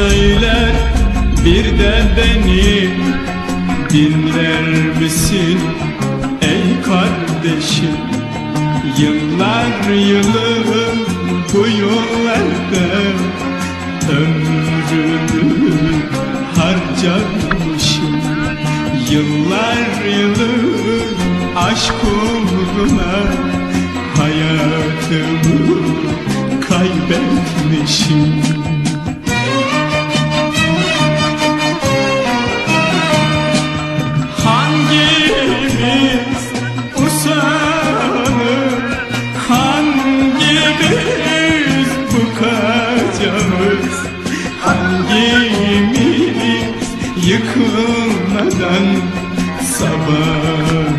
Söyler bir de beni Dinler misin ey kardeşim? Yıllar yılı bu yollarda Ömrümü harcamışım. Yıllar yılı aşk uğruna Hayatımı kaybetmişim yıkılmadan sabahı.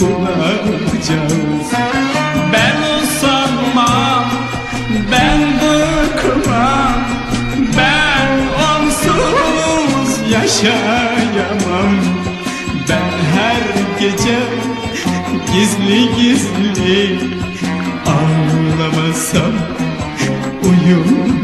Bulacağız Ben usanmam, ben bıkmam Ben onsuz yaşayamam. Ben her gece gizli gizli Ağlamasam uyuyamam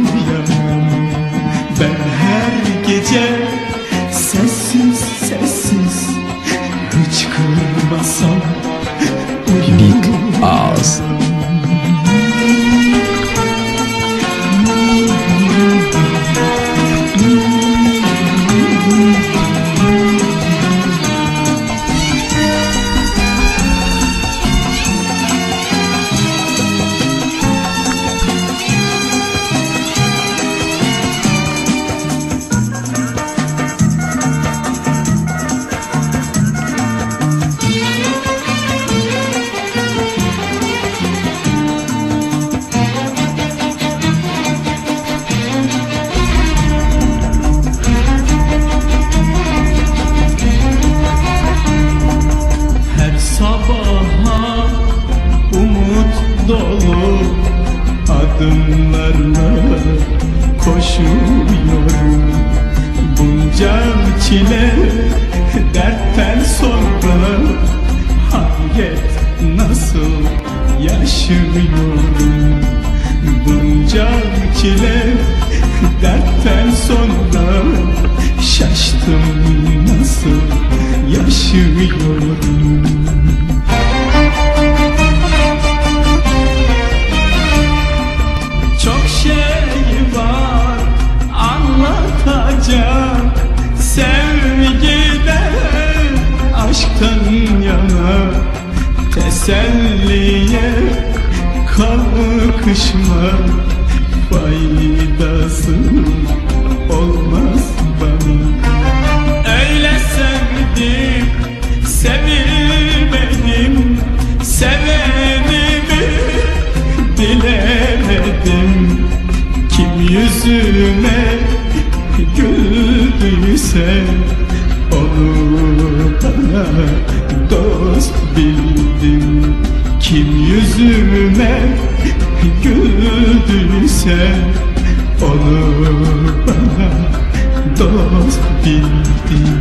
çile dertten sonra hayret nasıl yaşıyorum Bunca çile dertten sonra şaştım nasıl yaşıyorum kalkışma Faydası olmaz bana. Öyle sevdim, sevilmedim Sevenimi dilemedim Kim yüzüme güldüyse Onu bana dost bildim. Kim yüzüme güldüyse Onu bana dost bildim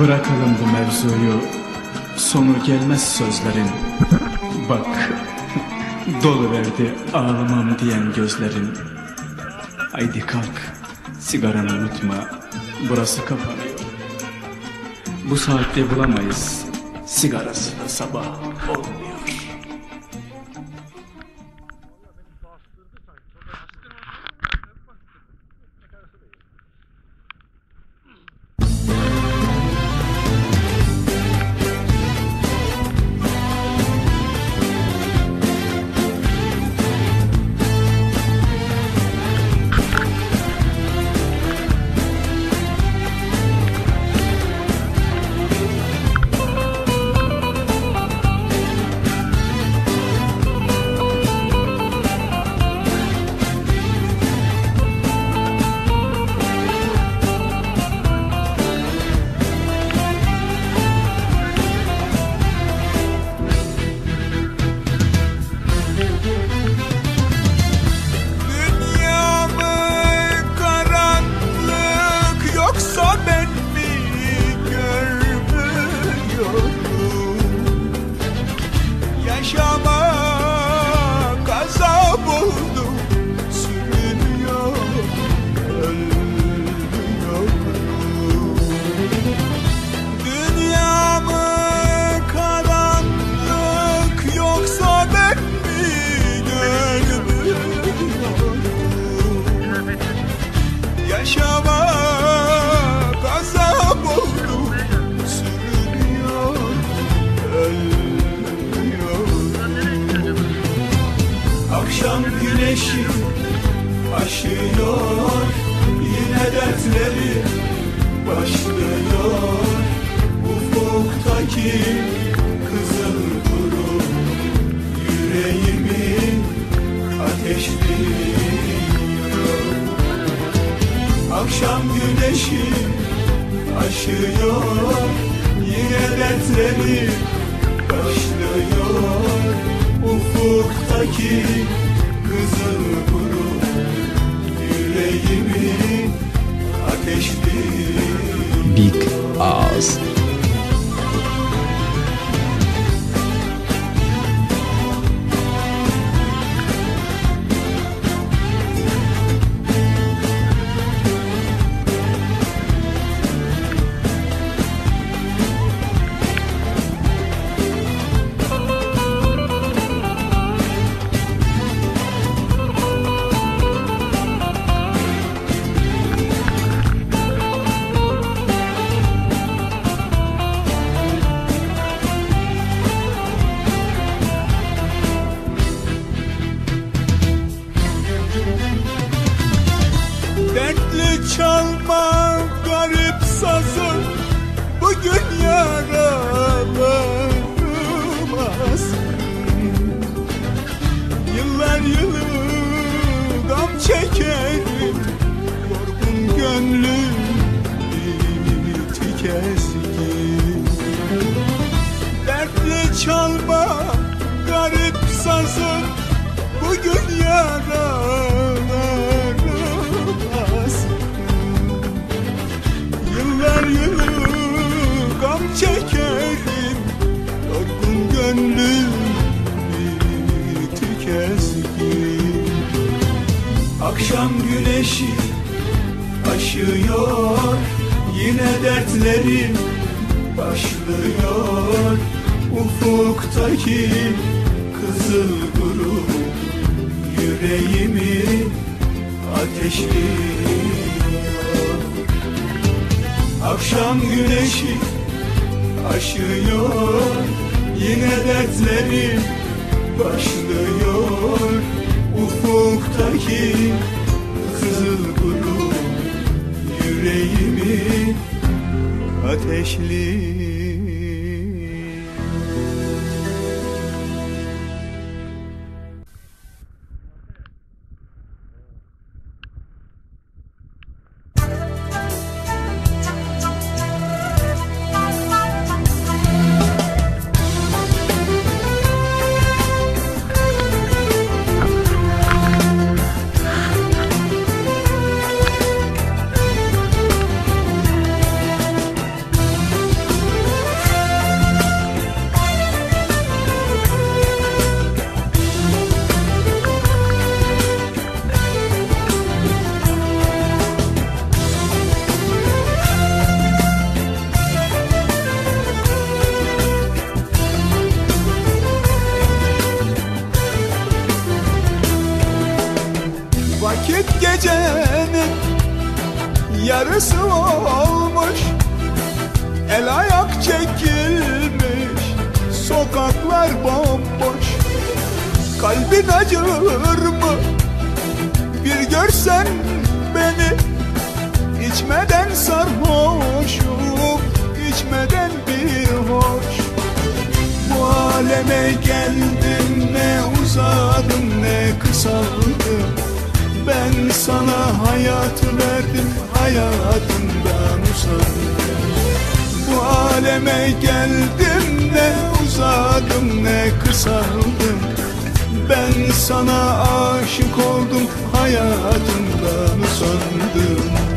Bırakalım bu mevzuyu. Sonu gelmez sözlerin. Bak Dolu verdi ağlamam diyen gözlerin Haydi kalk. Sigaranı unutma. Burası kapanıyor Bu saatte bulamayız. Sigarası da sabah olmuyor Yüreğimi ateşliyor Akşam güneşi aşıyor Yine dertleri başlıyor. Ufuktaki kızıl guru Yüreğimi ateşliyor Big Oz. Dertli çalma garip sazım Bugün yaralamaz Yıllar yılı gam çekerim. Yorgun gönlüm tükezgin Akşam güneşi aşıyor. Yine dertlerim başlıyor Ufuktaki kızıl guru Yüreğimi ateşliyor. Akşam güneşi aşıyor Yine dertlerim başlıyor. Ufuktaki kızıl guru Yüreğimi ateşliyor gecenin yarısı olmuş El ayak çekilmiş Sokaklar bomboş. Kalbin acır mı? Bir görsen beni içmeden sarhoşum içmeden bir hoş. Bu aleme geldim ne uzadım ne kısaldım sana hayatı verdim hayatımdan usandım Bu aleme geldim ne uzadım ne kısaldım. Ben sana aşık oldum hayatımdan usandım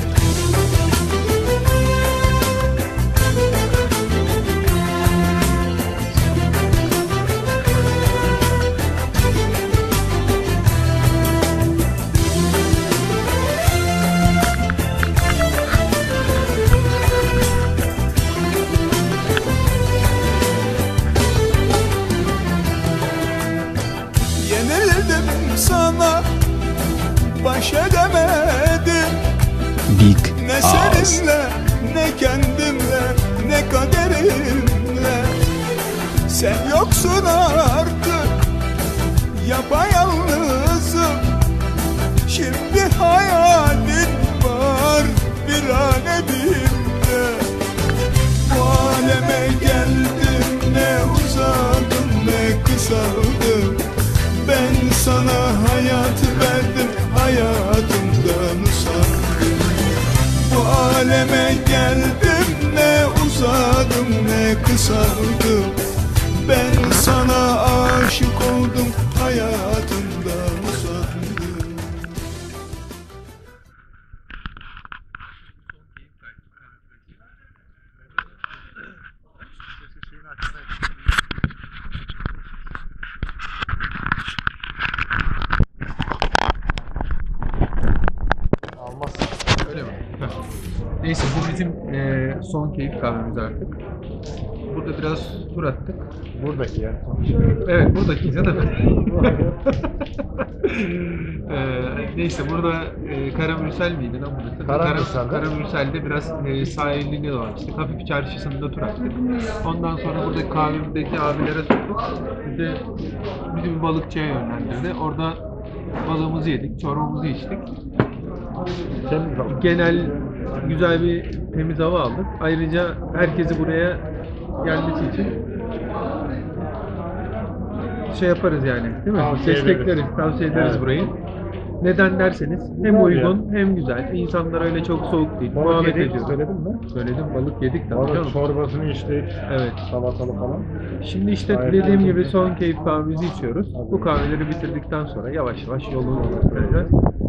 Yapayalnızım. Hayalin var bir alemimde Bu aleme geldim ne uzadım ne kısaldım. Ben sana hayat verdim hayatımdan usandım. Bu aleme geldim ne uzadım ne kısaldım. Ben sana son keyif kahvemiz artık. Burada biraz tur attık. Buradaki yani. Evet buradaki zaten. Eee, neyse burada e, Karamürsel miydi lan burası? Karamürsel'de. Kara- Karamürsel'de biraz e, sahilini dolaştık. Hafif çarşısında tur attık. Ondan sonra burada kahvemdeki abilere sorduk. Bir de bizi bir balıkçıya yönlendirdi. Orada balığımızı yedik, çorbamızı içtik. Genel güzel bir temiz hava aldık. Ayrıca herkesi buraya gelmesi için şey yaparız yani değil mi? Tavsiye Destekleriz, tavsiye ederiz Evet. burayı. Neden derseniz hem uygun hem güzel. İnsanlar öyle çok soğuk değil. Balık Muhabbet yedik, ediyoruz. söyledin mi? Söyledim balık yedik tabii Balık canım. çorbasını içtik. Evet. Salatalı falan. Şimdi işte Gayet dediğim gibi son keyif kahvemizi içiyoruz. Bu kahveleri bitirdikten sonra yavaş yavaş yolunu göstereceğiz.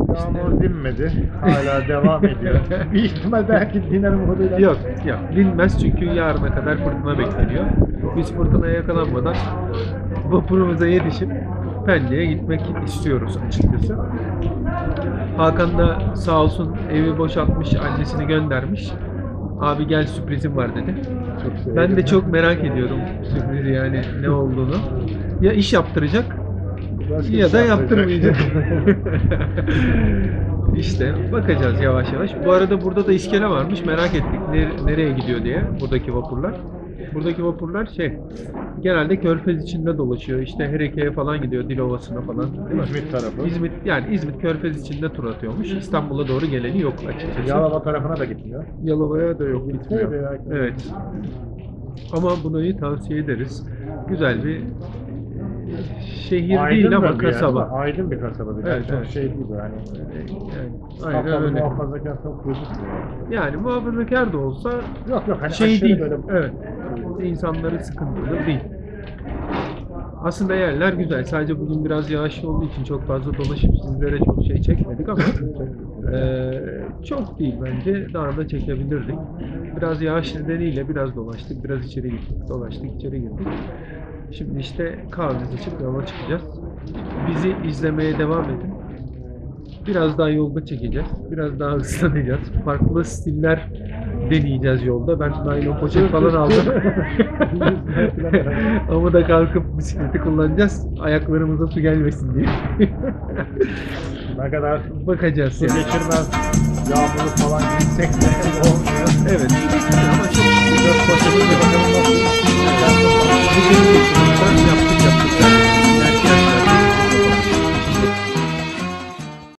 Yağmur dinmedi. Hala devam ediyor. bir ihtimal belki diner moduyla. Yok, yok. Dinmez çünkü yarına kadar fırtına bekleniyor. Biz fırtınaya yakalanmadan vapurumuza yetişip Pendik'e gitmek istiyoruz açıkçası. Hakan da sağ olsun evi boşaltmış, annesini göndermiş. Abi gel sürprizim var dedi. Çok Ben de çok merak ediyorum sürprizi yani ne olduğunu. Ya iş yaptıracak Başka ya bir da şey yaptırmayacak. işte bakacağız yavaş yavaş. Bu arada burada da iskele varmış. Merak ettik ne- nereye gidiyor diye buradaki vapurlar. Buradaki vapurlar şey genelde Körfez içinde dolaşıyor. İşte Hereke'ye falan gidiyor, Dilovası'na falan. Değil mi? İzmit tarafı. İzmit yani İzmit Körfez içinde tur atıyormuş. İstanbul'a doğru geleni yok açıkçası. Yalova tarafına da gitmiyor. Yalova'ya da yok gitmiyor. Evet. Ama burayı tavsiye ederiz. Güzel bir şehir değil da ama kasaba. Aydın bir kasaba bir. Evet, Çok evet. şey değil yani. Yani, aynen Kapalı öyle. muhafazakar çok gözükmüyor. Yani muhafazakar da olsa Yok yok hani şey değil. böyle Evet. İnsanları sıkıntılı değil. Aslında yerler güzel. Sadece bugün biraz yağışlı olduğu için çok fazla dolaşıp sizlere çok şey çekmedik ama eee, çok değil bence. Daha da çekebilirdik. Biraz yağış nedeniyle biraz dolaştık. Biraz içeri gittik. Dolaştık, içeri girdik. Şimdi işte kahvemizi içip yola çıkacağız. Bizi izlemeye devam edin. Biraz daha yolda çekeceğiz. Biraz daha ıslanacağız. Farklı stiller deneyeceğiz yolda. Ben naylon poşet falan aldım. Ama da kalkıp bisikleti kullanacağız. Ayaklarımıza su gelmesin diye. ne kadar Bakacağız yani. geçirmez yağmuru falan gitsek de olmuyor. Evet. Ama çok başımız bir bakalım nasıl. Bugün yaptık yaptık. yaptık.